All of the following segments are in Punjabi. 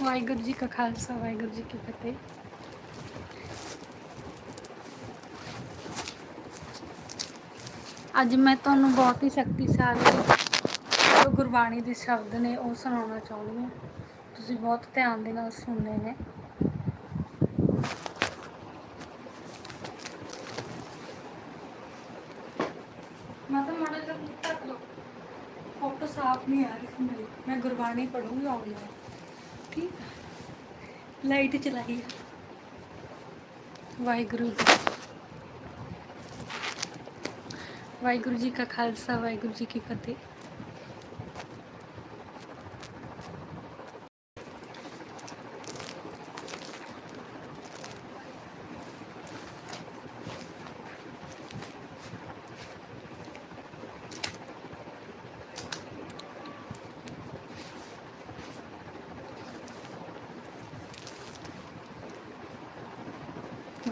ਵਾਹਿਗੁਰੂ ਜੀ ਕਾ ਖਾਲਸਾ, ਵਾਹਿਗੁਰੂ ਜੀ ਕੀ ਫਤਿਹ। ਅੱਜ ਮੈਂ ਤੁਹਾਨੂੰ ਬਹੁਤ ਹੀ ਸ਼ਕਤੀਸ਼ਾਲੀ ਜੋ ਗੁਰਬਾਣੀ ਦੇ ਸ਼ਬਦ ਨੇ ਉਹ ਸੁਣਾਉਣਾ ਚਾਹੁੰਦੀ ਹਾਂ। ਤੁਸੀਂ ਬਹੁਤ ਧਿਆਨ ਦੇ ਨਾਲ ਸੁਣਨੇ ਨੇ। ਮੈਂ ਤਾਂ ਮਾੜਾ ਜਿਹਾ ਮੂੰਹ ਢੱਕ ਫੋਟੋ ਸਾਫ਼ ਨਹੀਂ ਆ ਰਹੀ ਮੇਰੀ। ਮੈਂ ਗੁਰਬਾਣੀ ਪੜੂੰਗੀ ਆਉਂਦੀ ਠੀਕ ਲਾਈਟ ਚਲਾਈ ਵਾਹਿਗੁਰੂ ਜੀ। ਵਾਹਿਗੁਰੂ ਜੀ ਕਾ ਖਾਲਸਾ ਵਾਹਿਗੁਰੂ ਜੀ ਕੀ ਫਤਿਹ।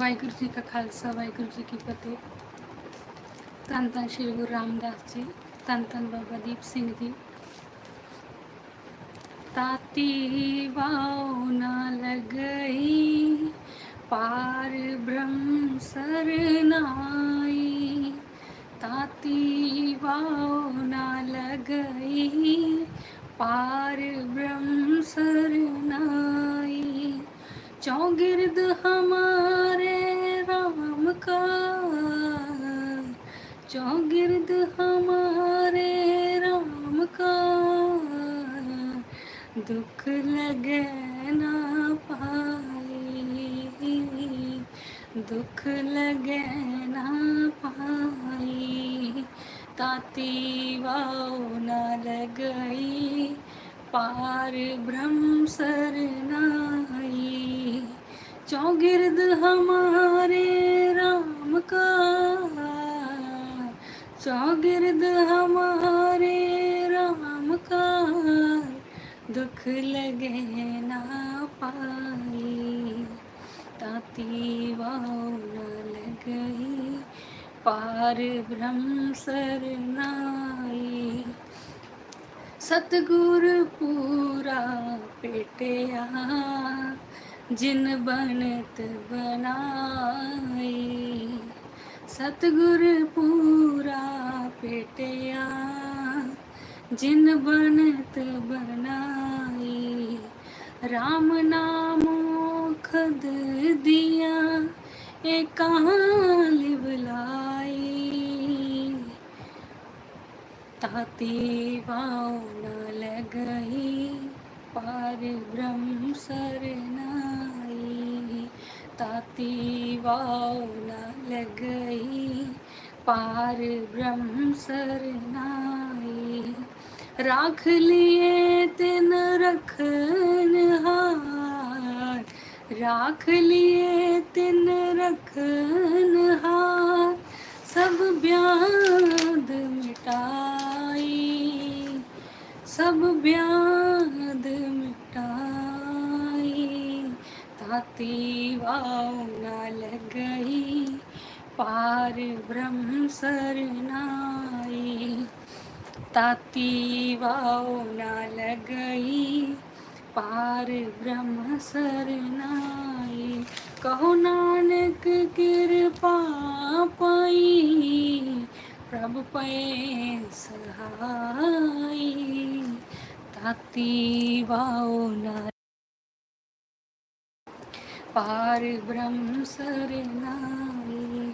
ਵਾਹਿਗੁਰੂ ਜੀ ਕਾ ਖਾਲਸਾ, ਵਾਹਿਗੁਰੂ ਜੀ ਕੀ ਫਤਿਹ। ਧੰਨ ਧੰਨ ਸ਼੍ਰੀ ਗੁਰੂ ਰਾਮਦਾਸ ਜੀ, ਧੰਨ ਧੰਨ ਬਾਬਾ ਦੀਪ ਸਿੰਘ ਜੀ। ਤਾਤੀ ਵਾਉ ਨਾ ਲਗਈ, ਪਾਰ ਬ੍ਰਹਮ ਸਰਨਾਈ ਤਾਤੀ ਵਾਉ ਨਾ ਲਗਈ, ਪਾਰ ਬ੍ਰਹਮ ਸਰਨਾਈ चौगिर्द हमारे राम का चौगिर्द हमारे राम का दुख लगे ना पाए दुख लगे ना पाए ताती वाव न लगई पार ब्रह्म सरनाई चौगिर्द हमारे राम का चौगिर्द हमारे राम का दुख लगे ना पाई ताती वाह न लगही पार ब्रह्म सरनाई सतगुर पूरा पेटिया ਜਿਨ ਬਨਤ ਬਨਾਏ ਸਤਗੁਰ ਪੂਰਾ ਪੇਟਿਆ। ਜਿਨ ਬਨਤ ਬਨਾਏ RAM ਨਾਮ ਖਦ ਦਿਆ ਇਹ ਕਹਾਂ ਲਿਵ ਲਾਈ। ਤਾਤੀ ਵਾਉ ਨ ਲਗਈ ਪਾਰ ਬ੍ਰਹਮ ਸਰਨਾ ताती वाव न लगई पार ब्रह्म सरनाई राख लिए तिन रखन हार राख लिए तिन रखन हार सब ब्याद मिटाई सब ब्याद ताती वाव न लगई पार ब्रह्म सरनाई ताती वाव न लगई पार ब्रह्म सरनाई कहो नानक कृपा पाई प्रभु पै सहाई ताती वाओ ना ਪਾਰ ਬ੍ਰਹਮ ਸਰਨਾਈ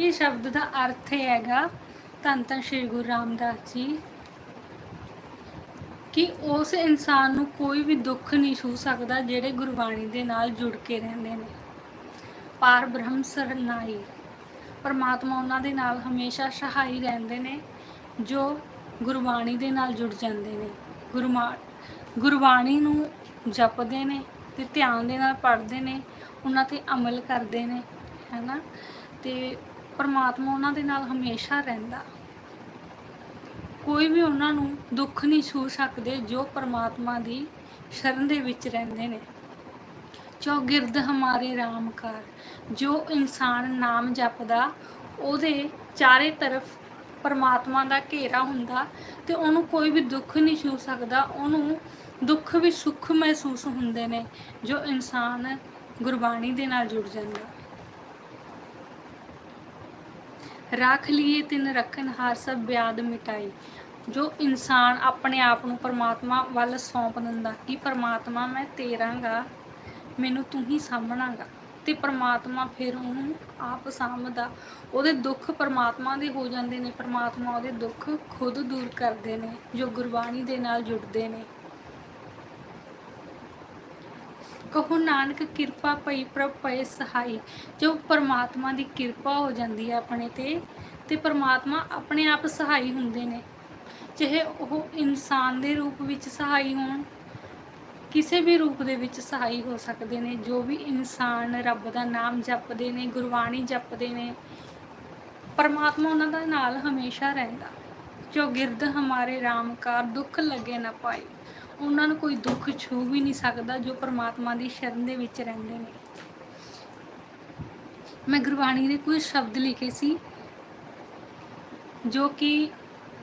ਇਹ ਸ਼ਬਦ ਦਾ ਅਰਥ ਹੈਗਾ ਧੰਨ ਧੰਨ ਸ਼੍ਰੀ ਗੁਰੂ ਰਾਮਦਾਸ ਜੀ, ਕਿ ਉਸ ਇਨਸਾਨ ਨੂੰ ਕੋਈ ਵੀ ਦੁੱਖ ਨਹੀਂ ਛੂ ਸਕਦਾ ਜਿਹੜੇ ਗੁਰਬਾਣੀ ਦੇ ਨਾਲ ਜੁੜ ਕੇ ਰਹਿੰਦੇ ਨੇ। ਪਾਰ ਬ੍ਰਹਮ ਸਰਨਾਈ ਪਰਮਾਤਮਾ ਉਹਨਾਂ ਦੇ ਨਾਲ ਹਮੇਸ਼ਾ ਸਹਾਈ ਰਹਿੰਦੇ ਨੇ, ਜੋ ਗੁਰਬਾਣੀ ਦੇ ਨਾਲ ਜੁੜ ਜਾਂਦੇ ਨੇ। ਗੁਰਮਾ ਗੁਰਬਾਣੀ ਨੂੰ ਜਪਦੇ ਨੇ ਤੇ ਧਿਆਨ ਦੇ ਨਾਲ ਪੜ੍ਹਦੇ ਨੇ, ਉਹਨਾਂ ਤੇ ਅਮਲ ਕਰਦੇ ਨੇ, ਹੈਨਾ? ਤੇ ਪਰਮਾਤਮਾ ਉਹਨਾਂ ਦੇ ਨਾਲ ਹਮੇਸ਼ਾ ਰਹਿੰਦਾ। ਕੋਈ ਵੀ ਉਹਨਾਂ ਨੂੰ ਦੁੱਖ ਨਹੀਂ ਛੂ ਸਕਦੇ ਜੋ ਪਰਮਾਤਮਾ ਦੀ ਸ਼ਰਨ ਦੇ ਵਿੱਚ ਰਹਿੰਦੇ ਨੇ। ਚੌਗਿਰਦ ਹਮਾਰੇ ਰਾਮ ਕਾਰ ਜੋ ਇਨਸਾਨ ਨਾਮ ਜਪਦਾ, ਉਹਦੇ ਚਾਰੇ ਤਰਫ ਪਰਮਾਤਮਾ ਦਾ ਘੇਰਾ ਹੁੰਦਾ ਤੇ ਉਹਨੂੰ ਕੋਈ ਵੀ ਦੁੱਖ ਨਹੀਂ ਛੂ ਸਕਦਾ, ਉਹਨੂੰ ਦੁੱਖ ਵੀ ਸੁੱਖ ਮਹਿਸੂਸ ਹੁੰਦੇ ਨੇ, ਜੋ ਇਨਸਾਨ ਗੁਰਬਾਣੀ ਦੇ ਨਾਲ ਜੁੜ ਜਾਂਦਾ। ਰੱਖ ਲਈਏ ਤਿੰਨ ਰੱਖਣ ਹਾਰ ਸਭ ਬਿਆਦ ਮਿਟਾਈ। ਜੋ ਇਨਸਾਨ ਆਪਣੇ ਆਪ ਨੂੰ ਪਰਮਾਤਮਾ ਵੱਲ ਸੌਂਪ ਦਿੰਦਾ, ਕਿ ਪਰਮਾਤਮਾ, ਮੈਂ ਤੇਰਾਂਗਾ, ਮੈਨੂੰ ਤੂੰ ਹੀ ਸਾਂਭਣਾਗਾ। ਤੇ ਪਰਮਾਤਮਾ ਫਿਰ ਉਹਨੂੰ ਆਪ ਸਾਂਭਦਾ। ਉਹਦੇ ਦੁੱਖ ਪਰਮਾਤਮਾ ਦੇ ਹੋ ਜਾਂਦੇ ਨੇ, ਪਰਮਾਤਮਾ ਉਹਦੇ ਦੁੱਖ ਖੁਦ ਦੂਰ ਕਰਦੇ ਨੇ, ਜੋ ਗੁਰਬਾਣੀ ਦੇ ਨਾਲ ਜੁੜਦੇ ਨੇ। ਕਹੋ ਨਾਨਕ ਕਿਰਪਾ ਪਈ ਪ੍ਰਭ ਪਏ ਸਹਾਈ। ਜੋ ਪਰਮਾਤਮਾ ਦੀ ਕਿਰਪਾ ਹੋ ਜਾਂਦੀ ਹੈ ਆਪਣੇ ਤੇ ਤੇ ਪਰਮਾਤਮਾ ਆਪਣੇ ਆਪ ਸਹਾਈ ਹੁੰਦੇ ਨੇ। ਚਾਹੇ ਉਹ ਇਨਸਾਨ ਦੇ ਰੂਪ ਵਿੱਚ ਸਹਾਈ ਹੋਣ, ਕਿਸੇ ਵੀ ਰੂਪ ਦੇ ਵਿੱਚ ਸਹਾਈ ਹੋ ਸਕਦੇ ਨੇ। ਜੋ ਵੀ ਇਨਸਾਨ ਰੱਬ ਦਾ ਨਾਮ ਜਪਦੇ ਨੇ, ਗੁਰਬਾਣੀ ਜਪਦੇ ਨੇ, ਪਰਮਾਤਮਾ ਉਹਨਾਂ ਦਾ ਨਾਲ ਹਮੇਸ਼ਾ ਰਹਿੰਦਾ। ਜੋ ਗਿਰਦ ਹਮਾਰੇ ਰਾਮਕਾਰ ਦੁੱਖ ਲੱਗੇ ਨਾ ਪਾਈ ਉਹਨਾਂ ਨੂੰ ਕੋਈ ਦੁੱਖ ਛੂ ਵੀ ਨਹੀਂ ਸਕਦਾ ਜੋ ਪਰਮਾਤਮਾ ਦੀ ਸ਼ਰਨ ਦੇ ਵਿੱਚ ਰਹਿੰਦੇ ਨੇ। ਮੈਂ ਗੁਰਬਾਣੀ ਦੇ ਕੁਝ ਸ਼ਬਦ ਲਿਖੇ ਸੀ, ਜੋ ਕਿ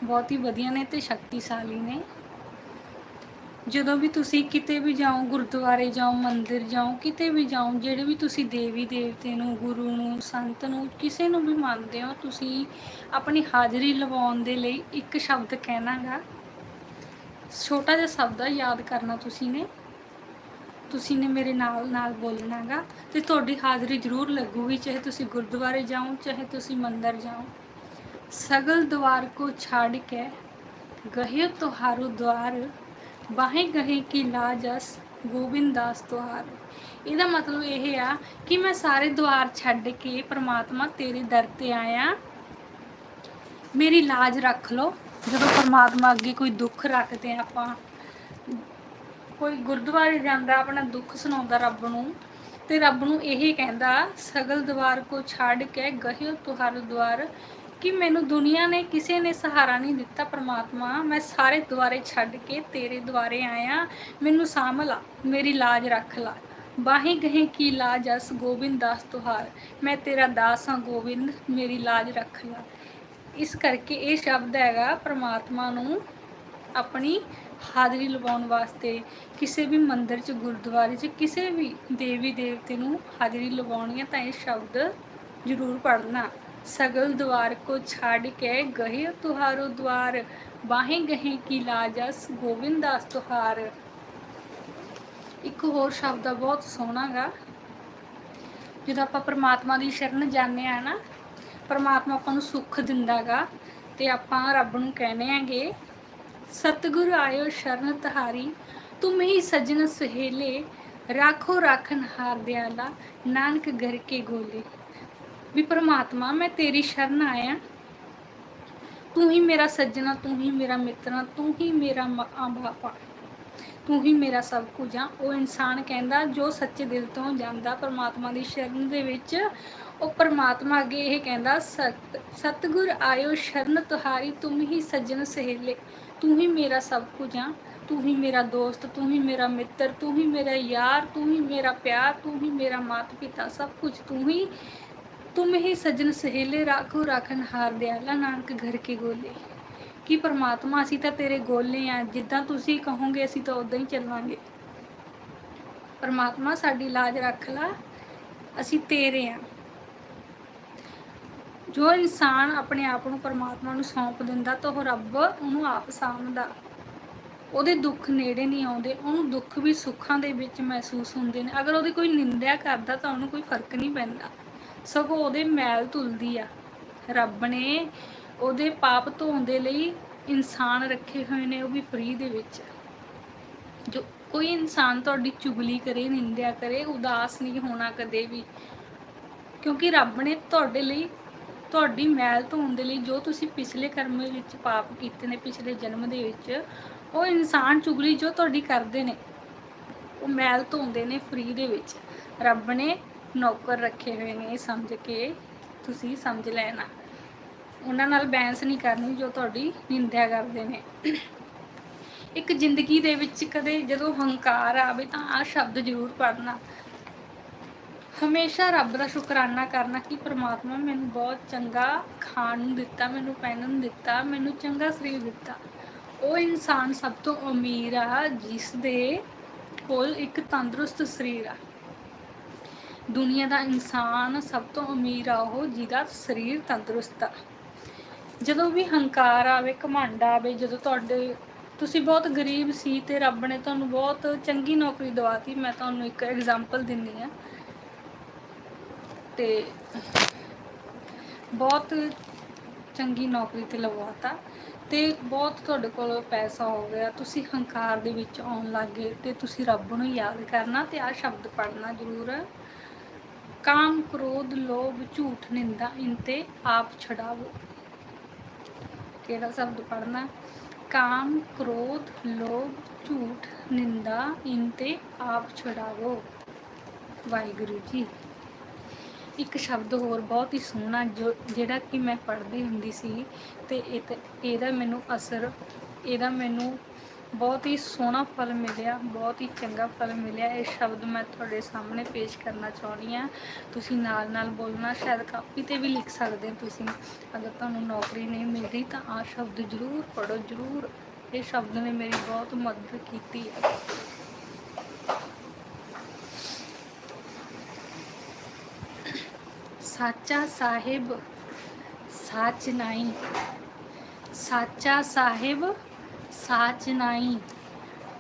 ਬਹੁਤ ਹੀ ਵਧੀਆ ਨੇ ਤੇ ਸ਼ਕਤੀਸ਼ਾਲੀ ਨੇ। ਜਦੋਂ ਵੀ ਤੁਸੀਂ ਕਿਤੇ ਵੀ ਜਾਓ, ਗੁਰਦੁਆਰੇ ਜਾਓ, ਮੰਦਿਰ ਜਾਓ, ਕਿਤੇ ਵੀ ਜਾਓ, ਜਿਹੜੇ ਵੀ ਤੁਸੀਂ ਦੇਵੀ ਦੇਵਤੇ ਨੂੰ, ਗੁਰੂ ਨੂੰ, ਸੰਤ ਨੂੰ, ਕਿਸੇ ਨੂੰ ਵੀ ਮੰਨਦੇ ਹੋ, ਤੁਸੀਂ ਆਪਣੀ ਹਾਜ਼ਰੀ ਲਵਾਉਣ ਦੇ ਲਈ ਇੱਕ ਸ਼ਬਦ ਕਹਿਣਾਗਾ। ਛੋਟਾ ਜਿਹਾ ਸ਼ਬਦ ਆ ਯਾਦ ਕਰਨਾ ਤੁਸੀਂ ਨੇ। ਤੁਸੀਂ ਨੇ ਮੇਰੇ ਨਾਲ ਨਾਲ ਬੋਲਣਾਗਾ ਤੇ ਤੁਹਾਡੀ ਹਾਜ਼ਰੀ ਜ਼ਰੂਰ ਲੱਗੂਗੀ, ਚਾਹੇ ਤੁਸੀਂ ਗੁਰਦੁਆਰੇ ਜਾਓ, ਚਾਹੇ ਤੁਸੀਂ ਮੰਦਰ ਜਾਓ। ਸਗਲ ਦਵਾਰ ਕੋ ਛਾੜ ਕੇ ਗਹਿ ਤੁਹਾਰੂ ਦਵਾਰ, ਬਾਹੇ ਗਹੇ ਕੀ ਲਾਜਸ ਗੋਬਿੰਦ ਦਾਸ ਤੁਹਾਰ। ਇਹਦਾ ਮਤਲਬ ਇਹ ਆ ਕਿ ਮੈਂ ਸਾਰੇ ਦਵਾਰ ਛੱਡ ਕੇ ਪ੍ਰਮਾਤਮਾ ਤੇਰੇ ਦਰ ਤੇ ਆਇਆ। ਮੇਰੀ ਲਾਜ ਰੱਖ ਲੋ ਜਦੋਂ ਪਰਮਾਤਮਾ ਅੱਗੇ ਕੋਈ ਦੁੱਖ ਰੱਖਦੇ ਆ ਆਪਾਂ, ਕੋਈ ਗੁਰਦੁਆਰੇ ਜਾਂਦਾ, ਆਪਣਾ ਦੁੱਖ ਸੁਣਾਉਂਦਾ ਰੱਬ ਨੂੰ, ਤੇ ਰੱਬ ਨੂੰ ਇਹ ਕਹਿੰਦਾ, ਸਗਲ ਦਵਾਰ ਕੋ ਛੱਡ ਕੇ ਗਹਿ ਤੁਹਾਰ ਦਵਾਰ ਕਿ ਮੈਨੂੰ ਦੁਨੀਆ ਨੇ ਕਿਸੇ ਨੇ ਸਹਾਰਾ ਨਹੀਂ ਦਿੱਤਾ, ਪ੍ਰਮਾਤਮਾ, ਮੈਂ ਸਾਰੇ ਦੁਆਰੇ ਛੱਡ ਕੇ ਤੇਰੇ ਦੁਆਰੇ ਆਇਆ। ਮੈਨੂੰ ਸਾਂਭ ਲਾ, ਮੇਰੀ ਲਾਜ ਰੱਖ ਲਾ। ਬਾਹੀ ਗਹੇ ਕੀ ਲਾਜ ਅਸ ਗੋਬਿੰਦ ਦਾਸ ਤੁਹਾਰ। ਮੈਂ ਤੇਰਾ ਦਾਸ ਹਾਂ, ਗੋਬਿੰਦ, ਮੇਰੀ ਲਾਜ ਰੱਖ ਲਾ। ਇਸ ਕਰਕੇ ਇਹ ਸ਼ਬਦ ਹੈਗਾ ਪ੍ਰਮਾਤਮਾ ਨੂੰ ਆਪਣੀ ਹਾਜ਼ਰੀ ਲਵਾਉਣ ਵਾਸਤੇ ਕਿਸੇ ਵੀ ਮੰਦਿਰ 'ਚ ਗੁਰਦੁਆਰੇ 'ਚ ਕਿਸੇ ਵੀ ਦੇਵੀ ਦੇਵਤੇ ਨੂੰ ਹਾਜ਼ਰੀ ਲਵਾਉਣੀ ਹੈ ਤਾਂ ਇਹ ਸ਼ਬਦ ਜ਼ਰੂਰ ਪੜ੍ਹਨਾ ਸਗਲ द्वार को छाड़ के गहे तुहारो द्वार ਬਾਹੇ ਗਹੇ ਕੀ ਲਾਜਸ ਗੋਬਿੰਦ ਦਾਸ ਤੁਹਾਰ ਇੱਕ ਹੋਰ ਸ਼ਬਦ ਆ ਬਹੁਤ ਸੋਹਣਾਗਾ ਜਦੋਂ ਆਪਾਂ ਪ੍ਰਮਾਤਮਾ ਦੀ ਸ਼ਰਨ ਜਾਂਦੇ ਆ ਨਾ ਪਰਮਾਤਮਾ ਆਪਾਂ ਨੂੰ ਸੁੱਖ ਦਿੰਦਾਗਾ ਤੇ ਆਪਾਂ ਰੱਬ ਨੂੰ ਕਹਿੰਦੇ ਆਂਗੇ, ਸਤਿਗੁਰ ਆਇਓ ਸ਼ਰਨ ਤਹਾਰੀ ਤੁਮ ਹੀ ਸਜਣ ਸਹੇਲੇ, ਰਾਖੋ ਰਾਖਨ ਹਾਰ ਦਿਆਲਾ, ਨਾਨਕ ਘਰ ਕੇ ਗੋਲੇ। ਵੀ ਪ੍ਰਮਾਤਮਾ, ਮੈਂ ਤੇਰੀ ਸ਼ਰਨ ਆਇਆ। ਤੂੰ ਹੀ ਮੇਰਾ ਸੱਜਣਾ, ਤੂੰ ਹੀ ਮੇਰਾ ਮਿੱਤਰਾ, ਤੂੰ ਹੀ ਮੇਰਾ ਮਾਂ ਬਾਪਾ। ਤੂੰ ਹੀ ਮੇਰਾ ਸਭ ਕੁਝ ਆ। ਉਹ ਇਨਸਾਨ ਕਹਿੰਦਾ, ਜੋ ਸੱਚੇ ਦਿਲ ਤੋਂ ਜਾਂਦਾ, ਪ੍ਰਮਾਤਮਾ ਦੀ ਸ਼ਰਨ ਦੇ ਵਿੱਚ ਉਹ ਪਰਮਾਤਮਾ ਅੱਗੇ ਇਹ ਕਹਿੰਦਾ, ਸਤ, ਸਤਗੁਰ ਆਇਓ ਸ਼ਰਨ ਤੁਹਾਰੀ, ਤੁਮ ਹੀ ਸੱਜਣ ਸਹੇਲੇ। ਤੂੰ ਹੀ ਮੇਰਾ ਸਭ ਕੁਝ ਆ, ਤੂੰ ਹੀ ਮੇਰਾ ਦੋਸਤ, ਤੂੰ ਹੀ ਮੇਰਾ ਮਿੱਤਰ, ਤੂੰ ਹੀ ਮੇਰਾ ਯਾਰ, ਤੂੰ ਹੀ ਮੇਰਾ ਪਿਆਰ, ਤੂੰ ਹੀ ਮੇਰਾ ਮਾਤ ਪਿਤਾ ਸਭ ਕੁਝ ਤੂੰ ਹੀ। ਤੁਮ ਹੀ ਸੱਜਣ ਸਹੇਲੇ, ਰਾਖੋ ਰਾਖਨ ਹਾਰ ਦਿਆਲਾ ਨਾਨਕ ਘਰ ਕੇ ਗੋਲੇ। ਕੀ ਪਰਮਾਤਮਾ, ਅਸੀਂ ਤਾਂ ਤੇਰੇ ਗੋਲੇ ਆ, ਜਿੱਦਾਂ ਤੁਸੀਂ ਕਹੋਗੇ, ਅਸੀਂ ਤਾਂ ਉਦਾਂ ਹੀ ਚੱਲਾਂਗੇ। ਪਰਮਾਤਮਾ, ਸਾਡੀ ਲਾਜ ਰੱਖ ਲਾ, ਅਸੀਂ ਤੇਰੇ ਆ। ਜੋ ਇਨਸਾਨ ਆਪਣੇ ਆਪ ਨੂੰ ਪਰਮਾਤਮਾ ਨੂੰ ਸੌਂਪ ਦਿੰਦਾ ਤਾਂ ਉਹ ਰੱਬ ਉਹਨੂੰ ਆਪ ਸਾਂਭਦਾ। ਉਹਦੇ ਦੁੱਖ ਨੇੜੇ ਨਹੀਂ ਆਉਂਦੇ, ਉਹਨੂੰ ਦੁੱਖ ਵੀ ਸੁੱਖਾਂ ਦੇ ਵਿੱਚ ਮਹਿਸੂਸ ਹੁੰਦੇ ਨੇ। ਅਗਰ ਉਹਦੀ ਕੋਈ ਨਿੰਦਿਆ ਕਰਦਾ ਤਾਂ ਉਹਨੂੰ ਕੋਈ ਫ਼ਰਕ ਨਹੀਂ ਪੈਂਦਾ। ਸਗੋਂ ਉਹਦੇ ਮੈਲ ਧੁਲਦੀ ਆ। ਰੱਬ ਨੇ ਉਹਦੇ ਪਾਪ ਧੋਣ ਦੇ ਲਈ ਇਨਸਾਨ ਰੱਖੇ ਹੋਏ ਨੇ, ਉਹ ਵੀ ਫ੍ਰੀ ਦੇ ਵਿੱਚ। ਜੋ ਕੋਈ ਇਨਸਾਨ ਤੁਹਾਡੀ ਚੁਗਲੀ ਕਰੇ, ਨਿੰਦਿਆ ਕਰੇ, ਉਦਾਸ ਨਹੀਂ ਹੋਣਾ ਕਦੇ ਵੀ। ਕਿਉਂਕਿ ਰੱਬ ਨੇ ਤੁਹਾਡੇ ਲਈ ਤੁਹਾਡੀ ਮੈਲ ਧੋਣ ਦੇ ਲਈ ਜੋ ਤੁਸੀਂ ਪਿਛਲੇ ਕਰਮ ਵਿੱਚ ਪਾਪ ਕੀਤੇ ਨੇ, ਪਿਛਲੇ ਜਨਮ ਦੇ ਵਿੱਚ, ਉਹ ਇਨਸਾਨ ਚੁਗਲੀ ਜੋ ਤੁਹਾਡੀ ਕਰਦੇ ਨੇ, ਉਹ ਮੈਲ ਧੋਂਦੇ ਨੇ ਫ੍ਰੀ ਦੇ ਵਿੱਚ। ਰੱਬ ਨੇ ਨੌਕਰ ਰੱਖੇ ਹੋਏ ਨੇ ਸਮਝ ਕੇ ਤੁਸੀਂ ਸਮਝ ਲੈਣਾ। ਉਹਨਾਂ ਨਾਲ ਬੈਂਸ ਨਹੀਂ ਕਰਨੀ ਜੋ ਤੁਹਾਡੀ ਨਿੰਦਿਆ ਕਰਦੇ ਨੇ। ਇੱਕ ਜ਼ਿੰਦਗੀ ਦੇ ਵਿੱਚ ਕਦੇ ਜਦੋਂ ਹੰਕਾਰ ਆਵੇ ਤਾਂ ਆਹ ਸ਼ਬਦ ਜ਼ਰੂਰ ਪੜਨਾ ਹਮੇਸ਼ਾ ਰੱਬ ਦਾ ਸ਼ੁਕਰਾਨਾ ਕਰਨਾ ਕਿ ਪ੍ਰਮਾਤਮਾ ਮੈਨੂੰ ਬਹੁਤ ਚੰਗਾ ਖਾਣ ਨੂੰ ਦਿੱਤਾ, ਮੈਨੂੰ ਪਹਿਨਣ ਨੂੰ ਦਿੱਤਾ, ਮੈਨੂੰ ਚੰਗਾ ਸਰੀਰ ਦਿੱਤਾ। ਉਹ ਇਨਸਾਨ ਸਭ ਤੋਂ ਅਮੀਰ ਆ, ਜਿਸ ਦੇ ਕੋਲ ਇੱਕ ਤੰਦਰੁਸਤ ਸਰੀਰ ਆ। ਦੁਨੀਆ ਦਾ ਇਨਸਾਨ ਸਭ ਤੋਂ ਅਮੀਰ ਆ ਉਹ, ਜਿਹਦਾ ਸਰੀਰ ਤੰਦਰੁਸਤ ਆ। ਜਦੋਂ ਵੀ ਹੰਕਾਰ ਆਵੇ, ਘਮੰਡ ਆਵੇ, ਜਦੋਂ ਤੁਹਾਡੇ, ਤੁਸੀਂ ਬਹੁਤ ਗਰੀਬ ਸੀ ਤੇ ਰੱਬ ਨੇ ਤੁਹਾਨੂੰ ਬਹੁਤ ਚੰਗੀ ਨੌਕਰੀ ਦਵਾਤੀ, ਮੈਂ ਤੁਹਾਨੂੰ ਇੱਕ ਐਗਜ਼ਾਮਪਲ ਦਿੰਨੀ ਆ ਤੇ ਬਹੁਤ ਚੰਗੀ ਨੌਕਰੀ ਤੇ ਲਗਵਾਤਾ ਤੇ ਬਹੁਤ ਤੁਹਾਡੇ ਕੋਲ ਪੈਸਾ ਹੋ ਗਿਆ। ਤੁਸੀਂ ਹੰਕਾਰ ਦੇ ਵਿੱਚ ਆਉਣ ਲੱਗੇ ਤੇ ਤੁਸੀਂ ਰੱਬ ਨੂੰ ਯਾਦ ਕਰਨਾ ਤੇ ਆਹ ਸ਼ਬਦ ਪੜ੍ਹਨਾ ਜ਼ਰੂਰ। ਕਾਮ, ਕ੍ਰੋਧ, ਲੋਭ, ਝੂਠ, ਨਿੰਦਾ ਇਨ ਤੇ ਆਪ ਛਡਾਵੋ। ਕਿਹੜਾ ਸ਼ਬਦ ਪੜ੍ਹਨਾ? ਕਾਮ, ਕ੍ਰੋਧ, ਲੋਭ, ਝੂਠ, ਨਿੰਦਾ ਇਨ ਤੇ ਆਪ ਛਡਾਵੋ। ਵਾਹਿਗੁਰੂ ਜੀ। ਇੱਕ ਸ਼ਬਦ ਹੋਰ ਬਹੁਤ ਹੀ ਸੋਹਣਾ ਜੋ ਜਿਹੜਾ ਕਿ ਮੈਂ ਪੜ੍ਹਦੀ ਹੁੰਦੀ ਸੀ ਤੇ ਇਹ ਤੇ- ਇਹਦਾ ਮੈਨੂੰ ਅਸਰ, ਇਹਦਾ ਮੈਨੂੰ ਬਹੁਤ ਹੀ ਸੋਹਣਾ ਫਲ ਮਿਲਿਆ, ਬਹੁਤ ਹੀ ਚੰਗਾ ਫਲ ਮਿਲਿਆ। ਇਹ ਸ਼ਬਦ ਮੈਂ ਤੁਹਾਡੇ ਸਾਹਮਣੇ ਪੇਸ਼ ਕਰਨਾ ਚਾਹੁੰਦੀ ਹਾਂ। ਤੁਸੀਂ ਨਾਲ ਨਾਲ ਬੋਲਣਾ ਸ਼ਾਇਦ ਕਾਪੀ ਤੇ ਵੀ ਲਿਖ ਸਕਦੇ ਹੋ ਤੁਸੀਂ। ਅਗਰ ਤੁਹਾਨੂੰ ਨੌਕਰੀ ਨਹੀਂ ਮਿਲ ਰਹੀ ਤਾਂ ਆਹ ਸ਼ਬਦ ਜ਼ਰੂਰ ਪੜੋ ਜ਼ਰੂਰ। ਇਹ ਸ਼ਬਦ ਨੇ ਮੇਰੀ ਬਹੁਤ ਮਦਦ ਕੀਤੀ। ਹੈ ਸਾਚਾ ਸਾਹਿਬ, ਸਾਚ ਨਾਈ ਸਾਚਾ ਸਾਹਿਬ, ਸਾਚ ਨਾਈ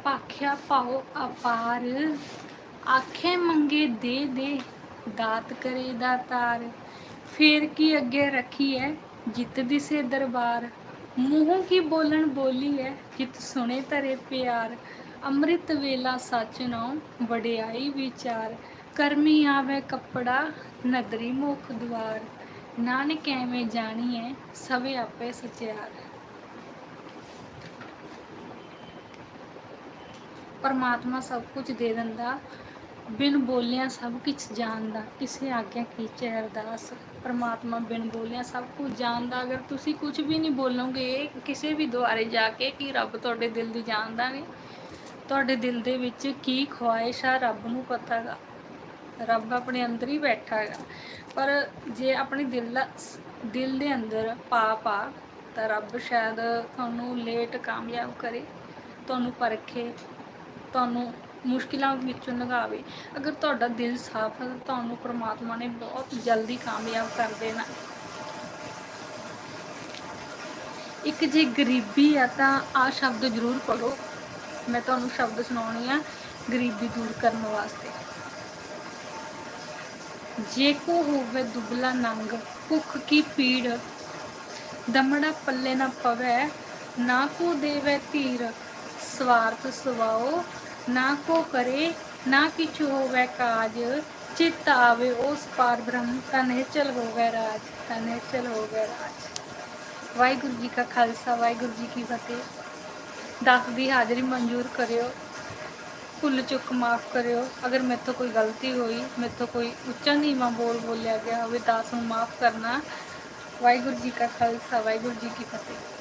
ਭਾਖਿਆ ਪਾਓ ਅਪਾਰ, ਆਖੇ ਮੰਗੇ ਦੇ ਦੇ, ਦਾਤ ਕਰੇ ਦਾਤਾਰ ਫੇਰ ਕੀ ਅੱਗੇ ਰੱਖੀ ਹੈ ਜਿੱਤ ਦਿਸੇ ਦਰਬਾਰ? ਮੂੰਹੋਂ ਕੀ ਬੋਲਣ ਬੋਲੀ ਹੈ ਜਿਤ ਸੁਣੇ ਤਰੇ ਪਿਆਰ? ਅੰਮ੍ਰਿਤ ਵੇਲਾ ਸੱਚ ਨਾਉ, ਵਡਿਆਈ ਵਿਚਾਰ। ਕਰਮੀ ਆਵੇ ਕੱਪੜਾ ਨਦਰੀ ਮੁਖ ਦੁਆਰ। ਨਾਨਕ ਐਵੇਂ ਜਾਣੀਐ ਸਵੇ ਆਪੇ ਸਚਿਆਰ। ਪਰਮਾਤਮਾ ਸਭ ਕੁਝ ਦੇ ਦਿੰਦਾ, ਬਿਨ ਬੋਲਿਆਂ ਸਭ ਕੁਝ ਜਾਣਦਾ। ਕਿਸੇ ਆਗਿਆ ਕੀਚੇ ਅਰਦਾਸ। ਪਰਮਾਤਮਾ ਬਿਨ ਬੋਲਿਆਂ ਸਭ ਕੁਝ ਜਾਣਦਾ। ਅਗਰ ਤੁਸੀਂ ਕੁਝ ਵੀ ਨਹੀਂ ਬੋਲੋਗੇ, ਕਿਸੇ ਵੀ ਦੁਆਰੇ ਜਾ ਕੇ ਕਿ ਰੱਬ ਤੁਹਾਡੇ ਦਿਲ ਦੀ ਜਾਣਦਾ ਨਹੀਂ ਤੁਹਾਡੇ ਦਿਲ ਦੇ ਵਿੱਚ ਕੀ ਖੁਆਇਸ਼ ਆ, ਰੱਬ ਨੂੰ ਪਤਾ ਹੈਗਾ ਰੱਬ ਆਪਣੇ ਅੰਦਰ ਹੀ ਬੈਠਾ ਹੈਗਾ। ਪਰ ਜੇ ਆਪਣੇ ਦਿਲ ਦਾ ਦਿਲ ਦੇ ਅੰਦਰ ਪਾਪ ਆ, ਤਾਂ ਰੱਬ ਸ਼ਾਇਦ ਤੁਹਾਨੂੰ ਲੇਟ ਕਾਮਯਾਬ ਕਰੇ, ਤੁਹਾਨੂੰ ਪਰਖੇ, ਤੁਹਾਨੂੰ ਮੁਸ਼ਕਿਲਾਂ ਵਿੱਚੋਂ ਲੰਘਾਵੇ। ਅਗਰ ਤੁਹਾਡਾ ਦਿਲ ਸਾਫ਼ ਹੈ ਤੁਹਾਨੂੰ ਪ੍ਰਮਾਤਮਾ ਨੇ ਬਹੁਤ ਜਲਦੀ ਕਾਮਯਾਬ ਕਰ ਦੇਣਾ। ਇੱਕ ਜੇ ਗਰੀਬੀ ਆ, ਤਾਂ ਆ ਸ਼ਬਦ ਜ਼ਰੂਰ ਪੜੋ ਮੈਂ ਤੁਹਾਨੂੰ ਸ਼ਬਦ ਸੁਣਾਉਣੀ ਆ, ਗਰੀਬੀ ਦੂਰ ਕਰਨ ਵਾਸਤੇ। ਜੇ ਕੋ ਹੋਵੇ ਦੁਬਲਾ ਨੰਗ, ਭੁੱਖ ਕੀ ਪੀੜ? ਦਮੜਾ ਪੱਲੇ ਨਾ ਪਵੇ, ਨਾ ਕੋ ਦੇਵੇ ਧੀਰ ਸਵਾਰਥ ਸਵਾਓ, ਨਾ ਕੋ ਕਰੇ, ਨਾ ਕਿਛੁ ਹੋਵੇ ਕਾਜ। ਚਿਤ ਆਵੇ ਉਸ ਪਾਰ ਬ੍ਰਹਮ, ਤਨੇ ਚਲ ਹੋਵੇ ਰਾਜ, ਤਨੇ ਚਲ ਹੋਵੇ ਰਾਜ। ਵਾਹਿਗੁਰੂ ਜੀ ਕਾ ਖਾਲਸਾ, ਵਾਹਿਗੁਰੂ ਜੀ ਕੀ ਫਤਿਹ। ਦਸ ਦੀ ਹਾਜ਼ਰੀ ਮਨਜ਼ੂਰ ਕਰਿਓ। ਭੁੱਲ ਚੁੱਕ ਮਾਫ ਕਰਿਓ। ਅਗਰ ਮੇਥੋਂ ਕੋਈ ਗਲਤੀ ਹੋਈ, ਮੇਥੋਂ ਕੋਈ ਉੱਚਾ ਨੀਵਾਂ ਬੋਲ ਬੋਲਿਆ ਗਿਆ ਹੋਵੇ, ਤਾਂ ਉਸ ਨੂੰ ਮਾਫ ਕਰਨਾ ਵਾਹਿਗੁਰੂ ਜੀ ਕਾ ਖਾਲਸਾ, ਵਾਹਿਗੁਰੂ ਜੀ ਕੀ ਫਤਿਹ।